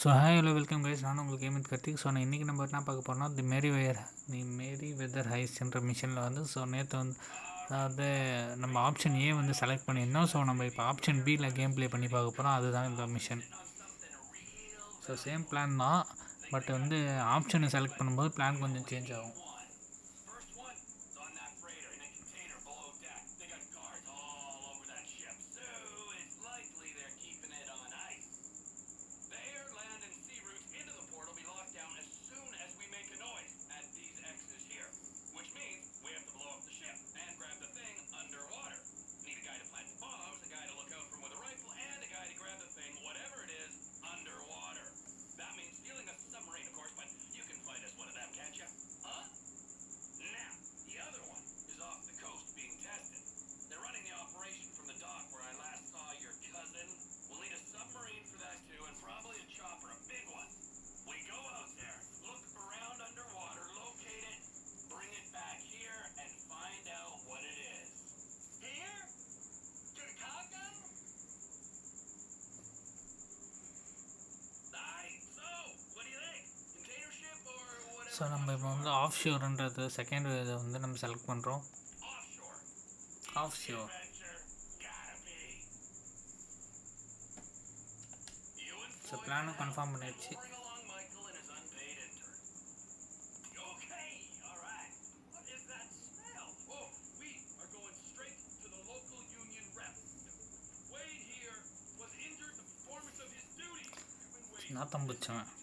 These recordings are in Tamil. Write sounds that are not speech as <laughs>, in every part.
So hi hello welcome guys நான் உங்களுக்கு ஏமித் கார்த்திக் ஸோ நான் இன்றைக்கி நம்ம என்ன பார்க்க போகிறோம்னா the Mary where the Mary weather highs என்ற மிஷினில் வந்து ஸோ நேற்று வந்து அதாவது நம்ம ஆப்ஷன் ஏ வந்து செலக்ட் பண்ணியிருந்தோம். ஸோ நம்ம இப்போ ஆப்ஷன் பியில் கேம் ப்ளே பண்ணி பார்க்க போகிறோம் அதுதான் இந்த மிஷன் ஸோ சேம் பிளான் தான். பட் வந்து ஆப்ஷனை செலக்ட் பண்ணும்போது பிளான் கொஞ்சம் சேஞ்ச் ஆகும். ஸோ நம்ம இப்போ வந்து ஆஃப் ஷோர்ன்றது செகண்ட் இதை வந்து நம்ம செலக்ட் பண்ணுறோம். ஆஃப் ஷோர் and ஸோ பிளானும் கன்ஃபார்ம் out. பண்ணியாச்சு Bring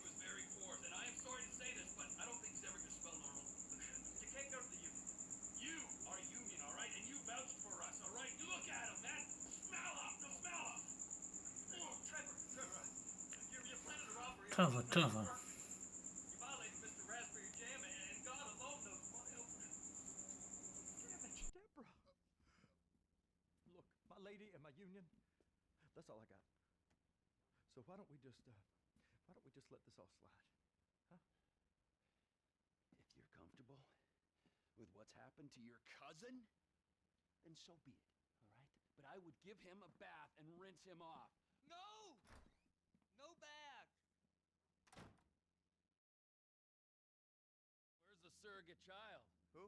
my lady and my union. That's all I got. So why don't we just, uh, why don't we just let this all slide? Huh? If you're comfortable with what's happened to your cousin, then so be it, all right? But I would give him a bath and rinse him off. No! No bath! Where's the surrogate child? Who?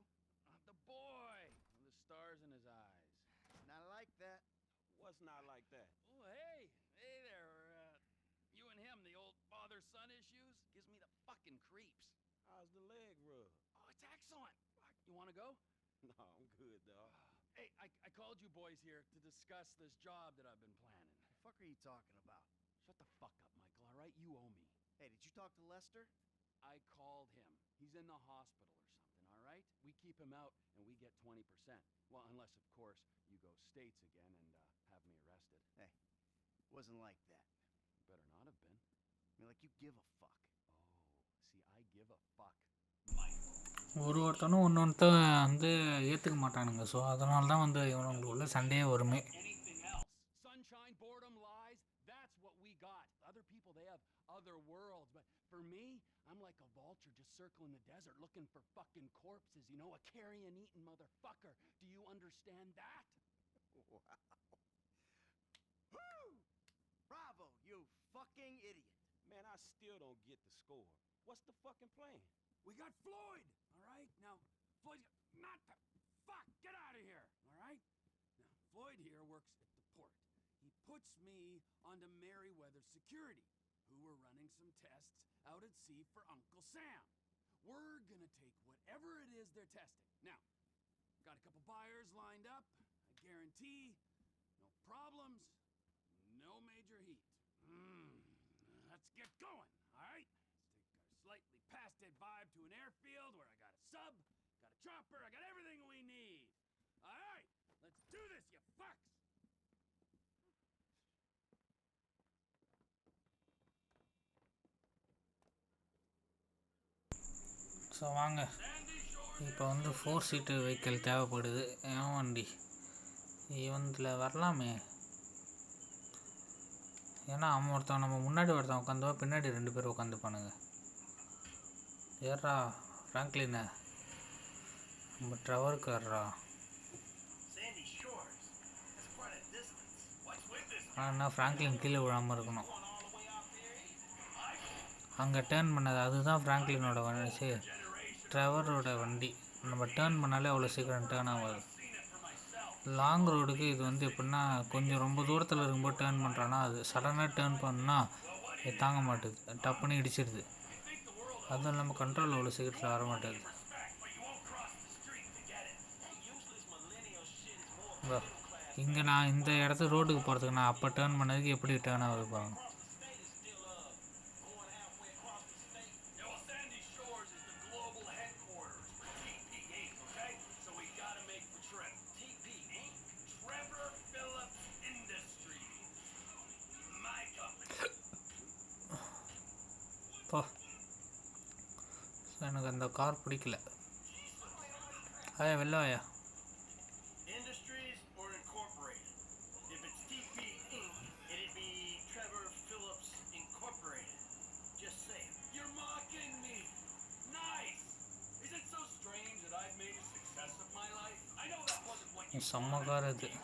Uh, the boy with the stars in his eyes. Not like that. What's not like that? Oh, hey, hey there. Uh, you and him, the old father-son issues, gives me the fucking creeps. How's the leg rub? Oh, it's excellent. Fuck, You want to go? <laughs> No, I'm good, dog. <sighs> Hey, I, I called you boys here to discuss this job that I've been planning. The fuck are you talking about? Shut the fuck up, Michael, all right? You owe me. Hey, did you talk to Lester? I called him. He's in the hospital or something, all right? We keep him out and we get 20%. Well, unless, of course, you go states again and uh, have me arrested. Wasn't like that. Better not have been. I mean, like you give a fuck. Oh, see, I give a fuck. ஒரு ஒருத்தனும் ஒன்று ஒருத்த வந்து ஏற்றுக்க மாட்டானுங்க ஸோ அதனால தான் வந்து இவனுங்களுக்குள்ள சண்டையே வருமே Anything else? Sunshine, boredom, lies, that's what we got. Other people, they have other worlds. But for me, I'm like a vulture just circling the desert looking for fucking corpses, you know, a carrion eating motherfucker. Do you understand that? <laughs> Wow. Woo! Bravo, you fucking idiot. Man, I still don't get the score. What's the fucking plan? We got Floyd, all right? Now, Floyd, not the fuck, get out of here, all right? Now, Floyd here works at the port. He puts me onto Merryweather Security, who were running some tests out at sea for Uncle Sam. We're gonna take whatever it is they're testing. Now, got a couple buyers lined up. I guarantee no problems, no major heat. Mm, let's get going, all right? Let's take our slightly past dead vibe to an airfield where I got a sub, got a chopper, I got everything we need. All right, let's do this, you fucks. So வாங்க. இப்போ வந்து ஃபோர் சீட்டு வெஹிக்கிள் தேவைப்படுது. ஏன் வண்டி? இவந்தில் வரலாமே. ஏன்னா அவன் ஒருத்தன் நம்ம முன்னாடி ஒருத்தன் உட்காந்துவா பின்னாடி ரெண்டு பேர் உட்காந்துப்பானுங்க ஏறா ஃப்ராங்க்லின நம்ம ட்ரவருக்கு வர்றா ஆனால் என்ன ஃப்ராங்க்லின் கீழே விழாமல் இருக்கணும். அங்கே டேர்ன் பண்ணது அதுதான் ஃப்ராங்க்லினோட வண்டி. ட்ரெவரோட வண்டி. நம்ம டேர்ன் பண்ணாலே அவ்வளோ சீக்கிரம் டேர்ன் ஆகாது. லாங் ரோடுக்கு இது வந்து எப்படின்னா கொஞ்சம் ரொம்ப தூரத்தில் இருக்கும்போது டேர்ன் பண்ணுறான்னா அது சடனாக டேர்ன் பண்ணால் இது தாங்க மாட்டுது. டப்புன்னு இடிச்சிடுது அதுவும் இல்லாமல் கண்ட்ரோல் அவ்வளோ சீக்கிரத்தில் வர மாட்டேது இங்கே நான் இந்த இடத்து ரோட்டுக்கு போகிறதுக்கு நான் அப்போ டேர்ன் பண்ணதுக்கு எப்படி டேர்ன் ஆகுது பாருங்கள் know that wasn't what you செம்ம கார் still.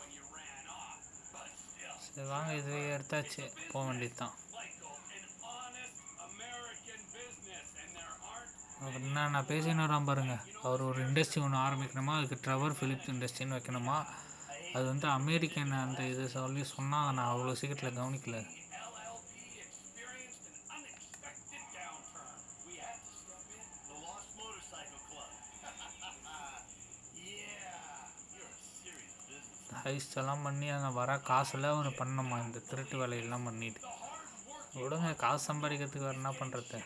சரி வாங்க இதுவே எடுத்தாச்சு போக வேண்டியது தான் நான் பேசின்னு வரேன் பாருங்கள் அவர் ஒரு இண்டஸ்ட்ரி ஒன்று ஆரம்பிக்கணுமா? அதுக்கு ட்ரவர் ஃபிலிப்ஸ் இண்டஸ்ட்ரின்னு வைக்கணுமா? அது வந்து அமெரிக்கன் அந்த இது சொல்லி சொன்னால் நான் அவ்வளோ சீக்கிரத்தில் கவனிக்கல. ஹைஸ்டெல்லாம் ஹைஸ்ட் எல்லாம் பண்ணி அந்த வர காசில் அவர் பண்ணணுமா? இந்த திருட்டு வேலையெல்லாம் பண்ணிட்டு. விடுங்க காசு சம்பாதிக்கிறதுக்கு வேறு என்ன பண்ணுறது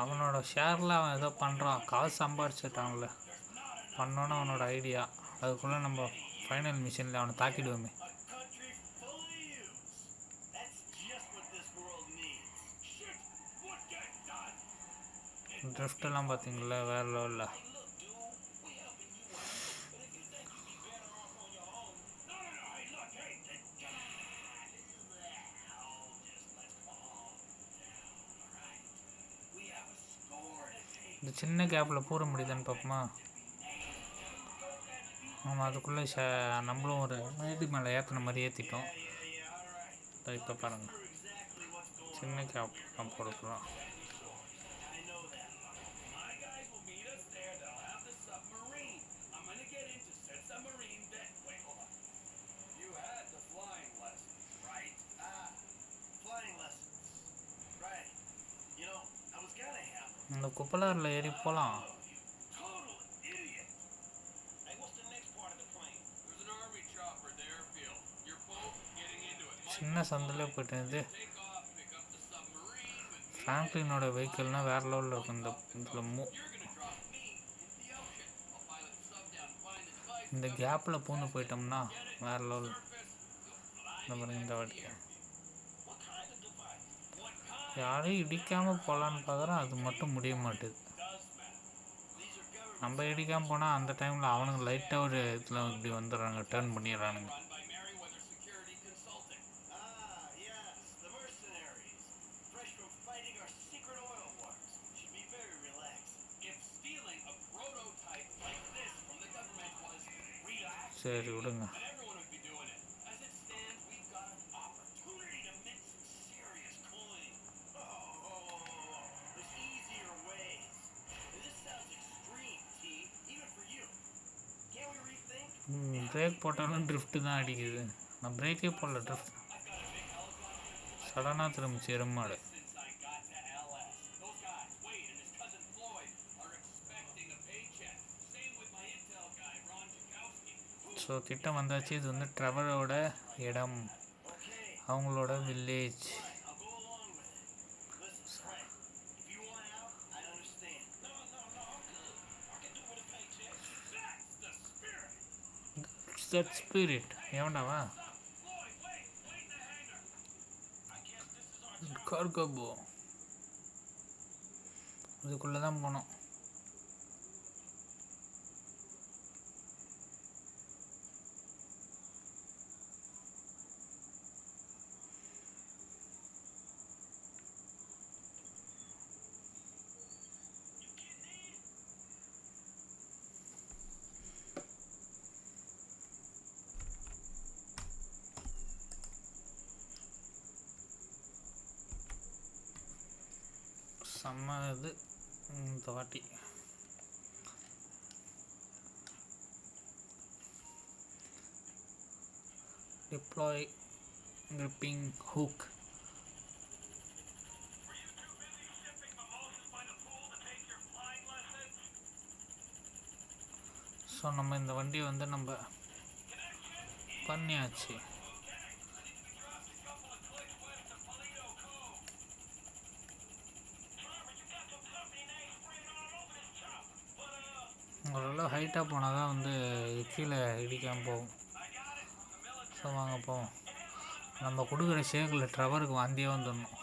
அவனோட ஷேரில் அவன் ஏதோ பண்ணுறான் காசு சம்பாரிச்சிட்டான்ல. பண்ணோன்னு அவனோட ஐடியா அதுக்குள்ளே நம்ம ஃபைனல் மிஷினில் அவனை தாக்கிடுவோமே. ட்ரிஃப்டெல்லாம் பார்த்தீங்களா? வேறு லெவலில் சின்ன கேப்பில் பூர முடியுதான்னு பார்ப்போமா? ஆமாம் அதுக்குள்ளே ஷ நம்மளும் ஒரு மேடி மேலே ஏற்றின மாதிரி ஏற்றிட்டோம் இப்போ பாருங்கள் சின்ன கேப் நம்ம அந்த குப்பலாரில் ஏறி போகலாம் சின்ன சந்தில் போயிட்டு இது ஃப்ராங்க்லினோட வெஹிக்கிள்னால் வேறு லெவலில் இருக்கும் இந்த இதில் மூ இந்த கேப்பில் பூந்து போயிட்டோம்னா வேற லெவல் இந்த இந்த வாட்டி யாரையும் இடிக்காமல் போகலான்னு பார்க்குறோம் அது மட்டும் முடிய மாட்டேது. நம்ம இடிக்காமல் போனால் அந்த டைமில் அவனுங்க லைட்டாக ஒரு இதில் இப்படி வந்துடுறாங்க டேர்ன் பண்ணிடுறானுங்க. சரி விடுங்க. பிரேக் போட்டாலும் ட்ரிஃப்ட்டு தான் அடிக்குது நான் பிரேக்கே போடல ட்ரிஃப்ட் சடனாக திரும்பிச்சு எருமாடு ஸோ கிட்ட வந்தாச்சு இது வந்து ட்ரவரோட இடம் அவங்களோட வில்லேஜ் this is our கார்கோபோ இதுக்குள்ளே தான் போனோம் செம்ம இது. இந்த வாட்டி. Deploy gripping hook. ஸோ நம்ம இந்த வண்டியை வந்து நம்ம பண்ணியாச்சு. ஹைட்டாக போனால் தான் வந்து கீழே இடிக்காமல் போகும். ஸோ வாங்க போவோம். நம்ம கொடுக்குற ஷேக்கில் ட்ரவருக்கு வாந்தியே வந்துடணும்.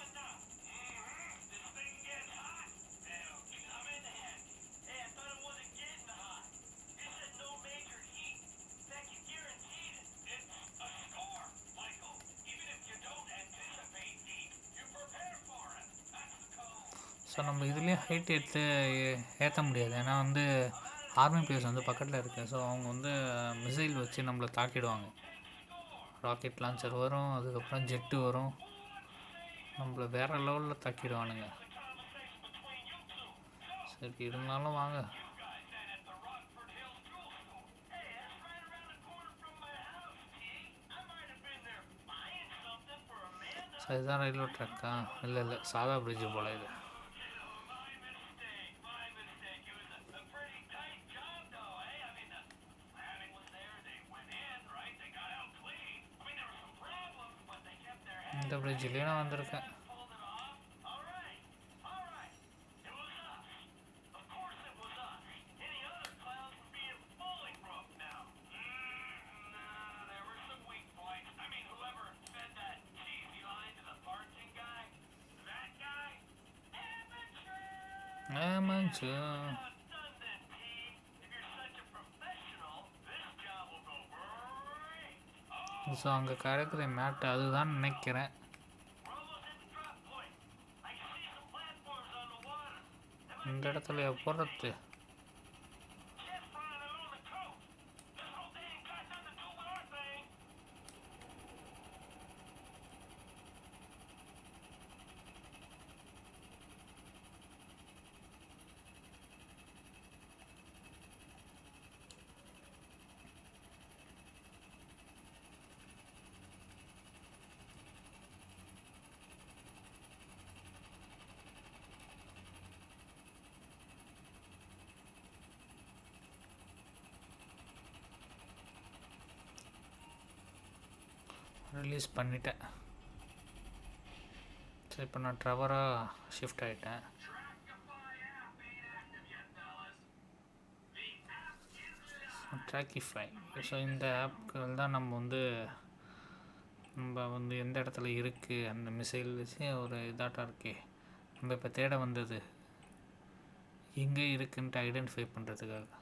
ஸோ நம்ம இதுலேயே ஹைட் எடுத்து ஏற்ற முடியாது. ஏன்னா வந்து ஆர்மி பிளேஸ் வந்து பக்கத்தில் இருக்குது ஸோ அவங்க வந்து மிசைல் வச்சு நம்மளை தாக்கிடுவாங்க. ராக்கெட் லான்ச்சர் வரும் அதுக்கப்புறம் ஜெட்டு வரும். நம்மளை வேறு லெவலில் தாக்கிடுவானுங்க. சரி இருந்தாலும் வாங்க. ஸோ இதுதான் ரயில்வே ட்ராக்கா இல்லை இல்லை சாதா பிரிட்ஜு போல் இது. இந்த நான் வந்திருக்கேன் ஆமாச்சு ஸோ அங்கே கிடக்குற மேட் அதுதான் நினைக்கிறேன். இந்த இடத்துல போடுறது ரிலீஸ் பண்ணிட்டேன். சரி இப்போ நான் ட்ரவராக ஷிஃப்ட் ஆகிட்டேன் ட்ராக்கிஃபை ஸோ இந்த ஆப்கள் தான் நம்ம வந்து நம்ம வந்து எந்த இடத்துல இருக்குது அந்த மிசைல் வச்சு ஒரு இதாட்டம் இருக்கே. நம்ம இப்போ தேட வந்தது எங்கே இருக்குன்ட்டு ஐடென்டிஃபை பண்ணுறதுக்காக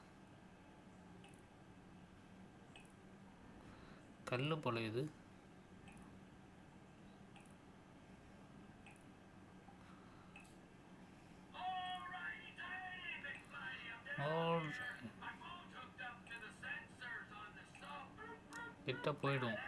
கல் போல இது. கிட்ட போயிடும்.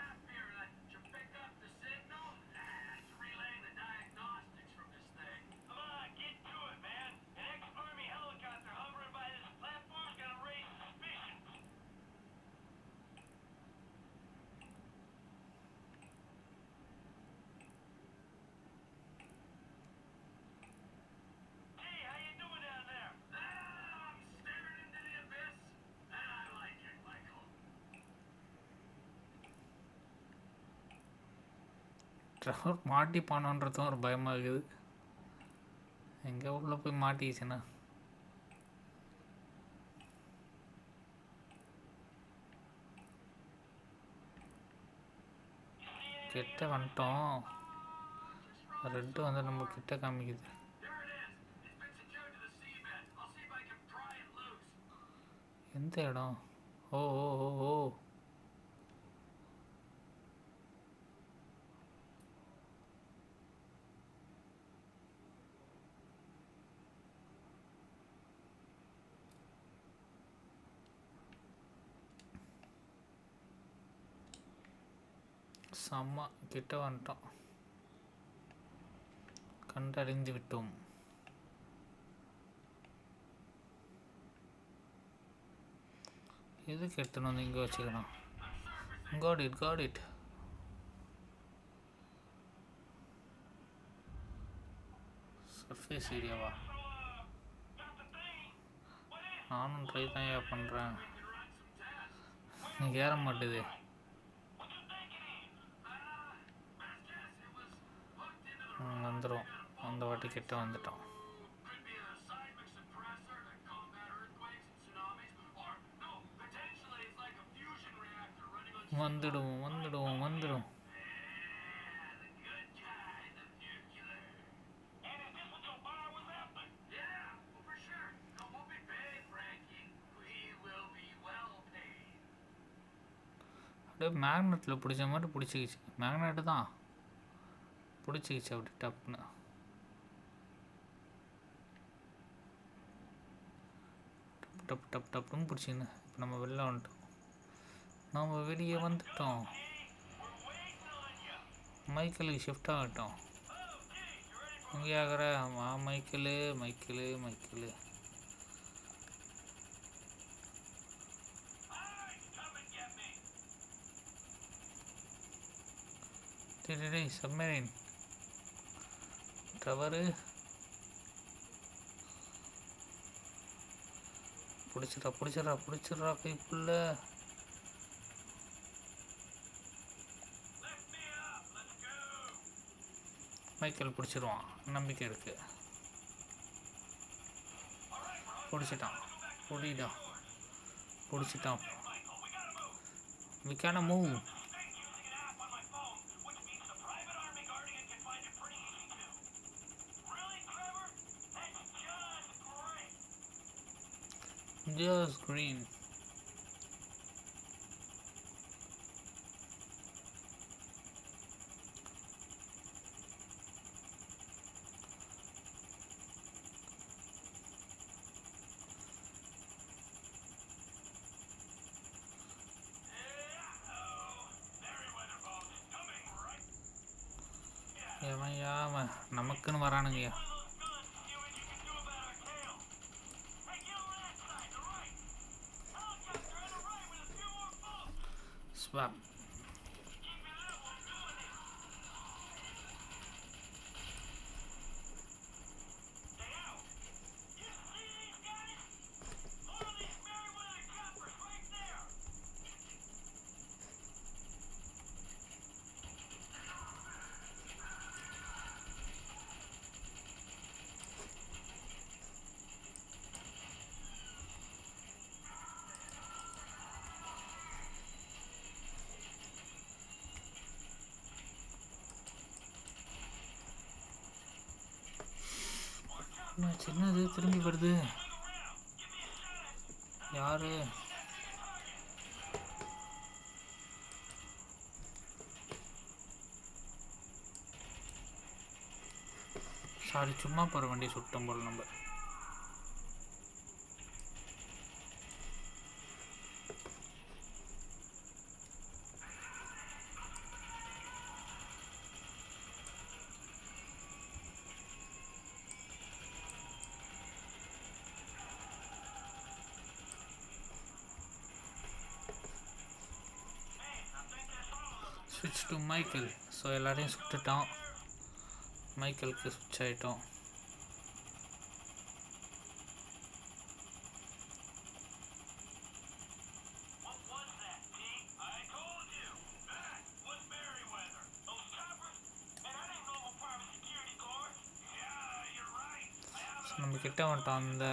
ட்ரவர் மாட்டிப்பானோன்றதும் ஒரு பயமாக இருக்குது. எங்கே உள்ளே போய் மாட்டிக்கிச்சுன்னா? கிட்ட வந்துட்டோம். ரெட்டு வந்து நம்ம கிட்ட காமிக்குது. எந்த இடம்? ஓ ஓ ஓ ஓ. செம்ம கிட்ட வந்துட்டோம் கண்டறிந்து விட்டோம். எதுக்கு எடுத்துன்னு வந்து இங்கே வச்சுக்கணும் got it got it surface ஏரியாவா நானும் ட்ரை தான் பண்ணுறேன் ஏற மாட்டேது. வந்துடும் அந்த வாட்டி கிட்ட வந்துட்டோம் வந்துடுவோம் வந்துடுவோம் வந்துடும் அப்படியே மேக்னெட்டில் பிடிச்ச மாதிரி பிடிச்சிக்கிச்சு மேக்னெட்டு தான் பிடிச்சிக்கிச்சு அப்படி டப்புன்னு. டப் டப் டப் டப்புன்னு பிடிச்சிக்கின்னு. இப்போ நம்ம வெளில வந்துட்டோம். நம்ம வெளியே வந்துட்டோம். மைக்கேலுக்கு ஷிஃப்ட் ஆகட்டும். இங்கே ஆகிற மா மைக்கேலு மைக்கேலு மைக்கேலு. டேய் டேய், சப்மரீன். கவரு பிடிச்சிடா பிடிச்சிடா பிடிச்சிடா கைப்புள்ள. மைக்கேல் பிடிச்சிருவான். நம்பிக்கை இருக்கு. பிடிச்சிட்டான். பிடிடா பிடிச்சிட்டான். மிக்கான மூவ் just green 是吧。என்ன சின்னது திரும்பி வருது. யாரு? சாரி சும்மா போகிற வண்டி சுட்டம் போல் நம்ம. மைக்கேல் ஸோ எல்லாரையும் சுட்டுட்டான் மைக்கேலுக்கு சுவிட்ச் ஆகிட்டோம் நம்ம கிட்ட வந்துட்டோம் அந்த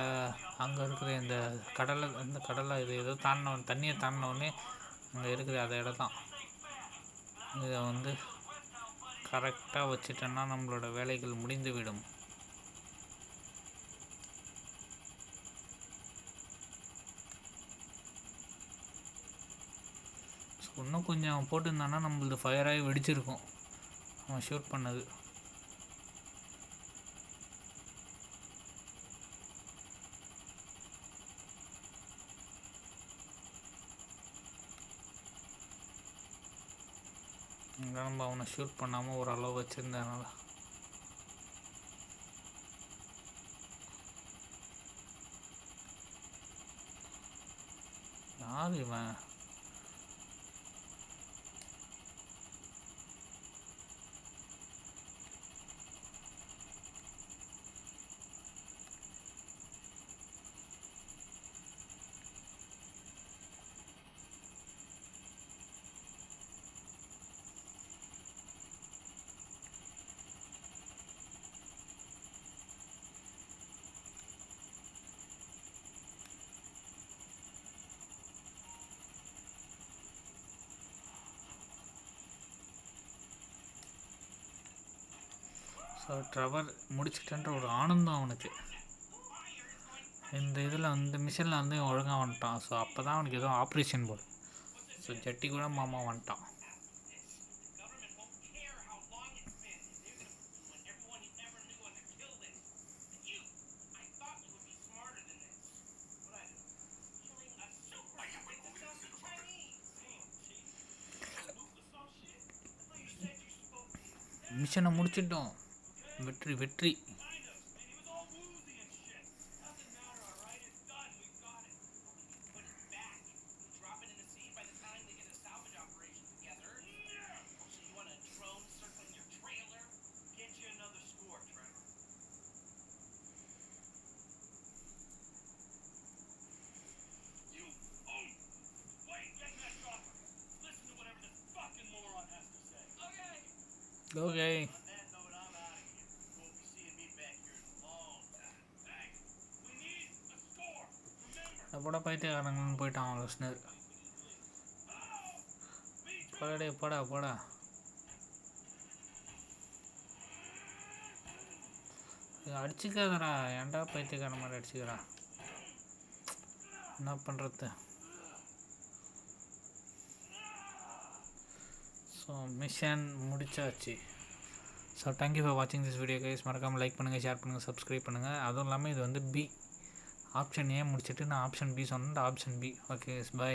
அங்கே இருக்கிற இந்த கடலை இந்த கடலை இது ஏதோ தாண்டின தண்ணியை தாண்டினோடனே அங்கே இருக்குது அந்த இடம் தான். இதை வந்து கரெக்டாக வச்சுட்டோன்னா நம்மளோட வேலைகள் முடிந்துவிடும். இன்னும் கொஞ்சம் அவன் போட்டிருந்தான்னா நம்மளது ஃபயராகி வெடிச்சிருக்கும். அவன் ஷூட் பண்ணது. இங்கே நம்ம அவனை ஷூட் பண்ணாமல் ஓரளவு வச்சுருந்ததுனால. யார் இவன்? ஸோ ட்ரவர் முடிச்சிட்டன்ற ஒரு ஆனந்தம் அவனுக்கு இந்த இதில் வந்து மிஷனில் வந்து ஒழுங்காக வந்துட்டான் ஸோ அப்போ தான் அவனுக்கு எதுவும் ஆப்ரேஷன் போல் ஸோ ஜட்டி கூட மாமா வந்துட்டான் மிஷனை முடிச்சிட்டோம் வெற்றி வெற்றி. பைத்தியக்காரங்கன்னு போயிட்டான் அவன் லிஸ்னர் போடா போடா. போடா அடிச்சுக்காதடா. ஏன்டா பைத்தியக்காரன் மாதிரி அடிச்சுக்கிறா? என்ன பண்ணுறது ஸோ மிஷன் முடிச்சாச்சு. ஸோ தேங்க்யூ ஃபார் வாட்சிங் திஸ் வீடியோ கைஸ் மறக்காமல் லைக் பண்ணுங்கள் ஷேர் பண்ணுங்கள் சப்ஸ்கிரைப் பண்ணுங்கள் அதுவும் இல்லாமல் இது வந்து பி ஆப்ஷன் ஏ முடிச்சுட்டு நான் ஆப்ஷன் பி சொன்னேன். Option B. Okay bye